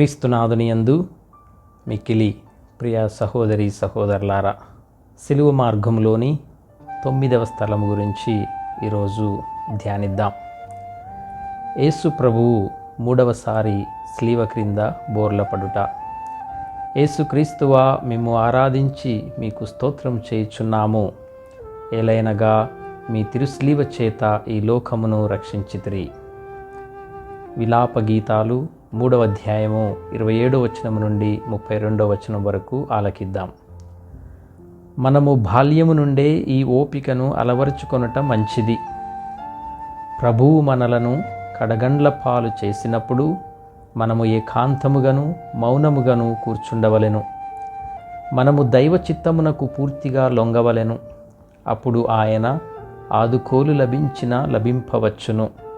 క్రీస్తునాథుని యందు మిక్కిలి ప్రియ సహోదరి సహోదరులారా సిలువ మార్గంలోని తొమ్మిదవ స్థలం గురించి ఈరోజు ధ్యానిద్దాం. యేసు ప్రభువు మూడవసారి స్లీవ క్రింద బోర్ల పడుట. యేసుక్రీస్తువా మేము ఆరాధించి మీకు స్తోత్రం చేయుచున్నాము. ఏలైనగా మీ తిరుస్లీవ చేత ఈ లోకమును రక్షించితిరి. విలాప గీతాలు మూడవ అధ్యాయము ఇరవై ఏడో వచనం నుండి ముప్పై రెండో వచనం వరకు ఆలకిద్దాం. మనము బాల్యము నుండే ఈ ఓపికను అలవరుచుకొనట మంచిది. ప్రభువు మనలను కడగండ్ల పాలు చేసినప్పుడు మనము ఏకాంతముగను మౌనముగను కూర్చుండవలెను. మనము దైవ చిత్తమునకు పూర్తిగా లొంగవలెను. అప్పుడు ఆయన ఆదుకోలు లభించిన లభింపవచ్చును.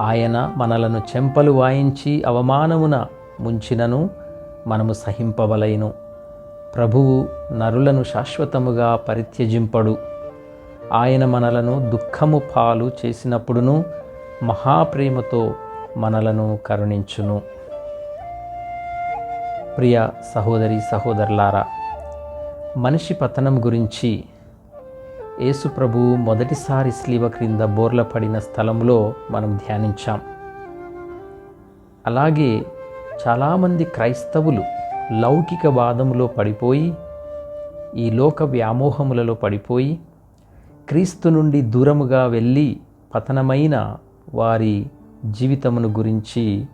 ఆయన మనలను చెంపలు వాయించి అవమానమున ముంచినను మనము సహింపవలైను. ప్రభువు నరులను శాశ్వతముగా పరిత్యజింపడు. ఆయన మనలను దుఃఖము పాలు చేసినప్పుడును మహాప్రేమతో మనలను కరుణించును. ప్రియ సహోదరి సహోదరులారా మనిషి పతనం గురించి యేసు ప్రభు మొదటిసారి స్లీవ క్రింద బోర్ల పడిన స్థలంలో మనం ధ్యానించాం. అలాగే చాలామంది క్రైస్తవులు లౌకిక వాదములో పడిపోయి ఈ లోక వ్యామోహములలో పడిపోయి క్రీస్తు నుండి దూరముగా వెళ్ళి పతనమైన వారి జీవితమును గురించి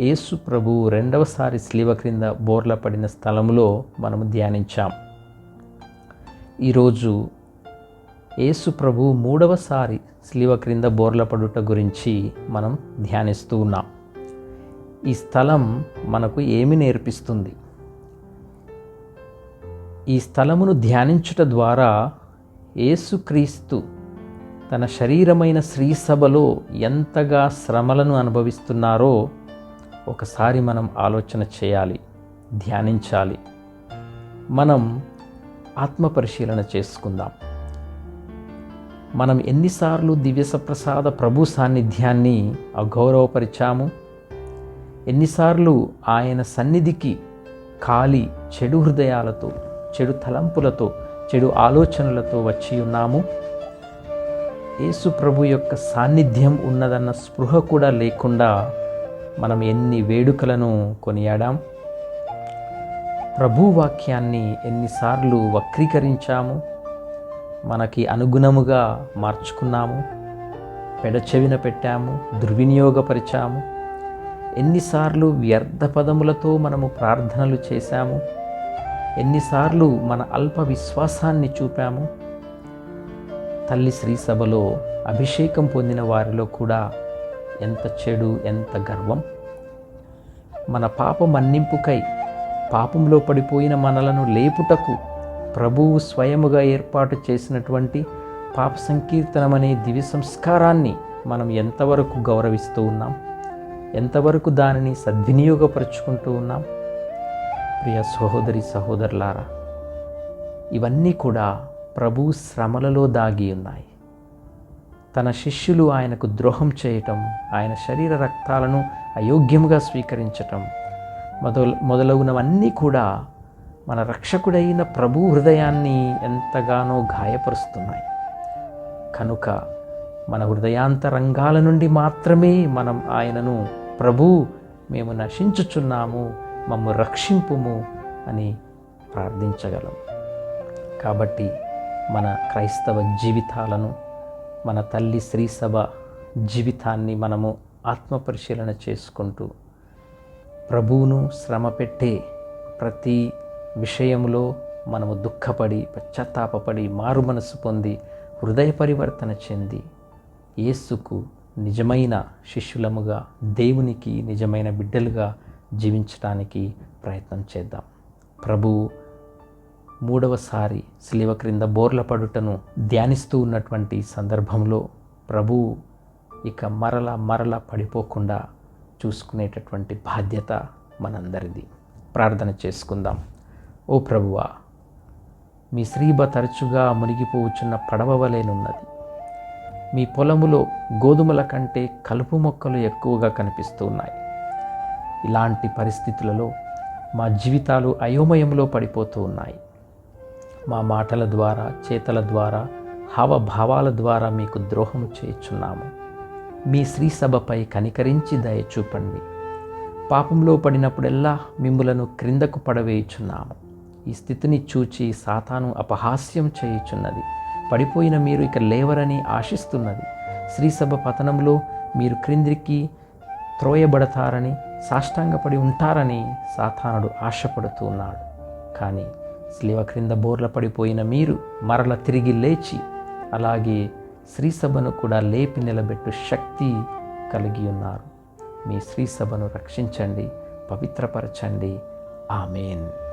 యేసు ప్రభు రెండవసారి స్లీవ క్రింద బోర్ల పడిన స్థలంలో మనము ధ్యానించాం. ఈరోజు యేసు ప్రభు మూడవసారి స్లీవ క్రింద బోర్లపడుట గురించి మనం ధ్యానిస్తూ ఉన్నాం. ఈ స్థలం మనకు ఏమి నేర్పిస్తుంది? ఈ స్థలమును ధ్యానించుట ద్వారా యేసుక్రీస్తు తన శరీరమైన శ్రీసభలో ఎంతగా శ్రమలను అనుభవిస్తున్నారో ఒకసారి మనం ఆలోచన చేయాలి ధ్యానించాలి. మనం ఆత్మ పరిశీలన చేసుకుందాం. మనం ఎన్నిసార్లు దివ్యసప్రసాద ప్రభు సాన్నిధ్యాన్ని అగౌరవపరిచాము ఎన్నిసార్లు ఆయన సన్నిధికి ఖాళీ చెడు హృదయాలతో చెడు తలంపులతో చెడు ఆలోచనలతో వచ్చి ఉన్నాము? యేసు ప్రభు యొక్క సాన్నిధ్యం ఉన్నదన్న స్పృహ కూడా లేకుండా మనం ఎన్ని వేడుకలను కొనియాడాం? ప్రభు వాక్యాన్ని ఎన్నిసార్లు వక్రీకరించాము? మనకి అనుగుణముగా మార్చుకున్నాము పెడచెవిన పెట్టాము దుర్వినియోగపరిచాము. ఎన్నిసార్లు వ్యర్థ పదములతో మనము ప్రార్థనలు చేశాము. ఎన్నిసార్లు మన అల్ప విశ్వాసాన్ని చూపాము. తల్లి శ్రీ సభలో అభిషేకం పొందిన వారిలో కూడా ఎంత చెడు ఎంత గర్వం. మన పాప మన్నింపుకై పాపంలో పడిపోయిన మనలను లేపుటకు ప్రభువు స్వయముగా ఏర్పాటు చేసినటువంటి పాప సంకీర్తనం అనే దివ్య సంస్కారాన్ని మనం ఎంతవరకు గౌరవిస్తూ ఉన్నాం? ఎంతవరకు దానిని సద్వినియోగపరుచుకుంటూ ఉన్నాం? ప్రియ సహోదరి సహోదరులారా ఇవన్నీ కూడా ప్రభు శ్రమలలో దాగి ఉన్నాయి. తన శిష్యులు ఆయనకు ద్రోహం చేయటం ఆయన శరీర రక్తాలను అయోగ్యముగా స్వీకరించటం మొదల మొదలగునవన్నీ కూడా మన రక్షకుడైన ప్రభు హృదయాన్ని ఎంతగానో గాయపరుస్తున్నాయి. కనుక మన హృదయాంతరంగాల నుండి మాత్రమే మనం ఆయనను ప్రభు మేము నశించుచున్నాము మమ్ము రక్షింపుము అని ప్రార్థించగలం. కాబట్టి మన క్రైస్తవ జీవితాలను మన తల్లి శ్రీసభ జీవితాన్ని మనము ఆత్మపరిశీలన చేసుకుంటూ ప్రభువును శ్రమ పెట్టే ప్రతి విషయంలో మనము దుఃఖపడి పశ్చాత్తాపపడి మారు మనసు పొంది హృదయ పరివర్తన చెంది యేసుకు నిజమైన శిష్యులముగా దేవునికి నిజమైన బిడ్డలుగా జీవించడానికి ప్రయత్నం చేద్దాం. ప్రభువు మూడవసారి శిలివ క్రింద బోర్ల పడుటను ధ్యానిస్తూ ఉన్నటువంటి సందర్భంలో ప్రభువు ఇక మరల మరల పడిపోకుండా చూసుకునేటటువంటి బాధ్యత మనందరిది. ప్రార్థన చేసుకుందాం. ఓ ప్రభువా మీ శ్రీబ తరచుగా మునిగిపోవచ్చున్న పడవ వలెనున్నది మీ పొలములో గోధుమల కంటే కలుపు మొక్కలు ఎక్కువగా కనిపిస్తూ ఉన్నాయి ఇలాంటి పరిస్థితులలో మా జీవితాలు అయోమయంలో పడిపోతూ ఉన్నాయి మా మాటల ద్వారా చేతల ద్వారా హావభావాల ద్వారా మీకు ద్రోహం చేయుచున్నాము. మీ శ్రీ సభపై కనికరించి దయ చూపండి. పాపంలో పడినప్పుడెల్లా మిమ్ములను క్రిందకు పడవేయుచున్నాము. ఈ స్థితిని చూచి సాతాను అపహాస్యం చేయుచున్నది. పడిపోయిన మీరు ఇక లేవరని ఆశిస్తున్నది. శ్రీసభ పతనంలో మీరు క్రిందికి త్రోయబడతారని సాష్టాంగపడి ఉంటారని సాతానుడు ఆశపడుతూ ఉన్నాడు కానీ స్లివ క్రింద బోర్ల పడిపోయిన మీరు మరల తిరిగి లేచి అలాగే శ్రీసభను కూడా లేపి నిలబెట్టు శక్తి కలిగి ఉన్నారు. మీ శ్రీసభను రక్షించండి పవిత్రపరచండి. ఆమెన్.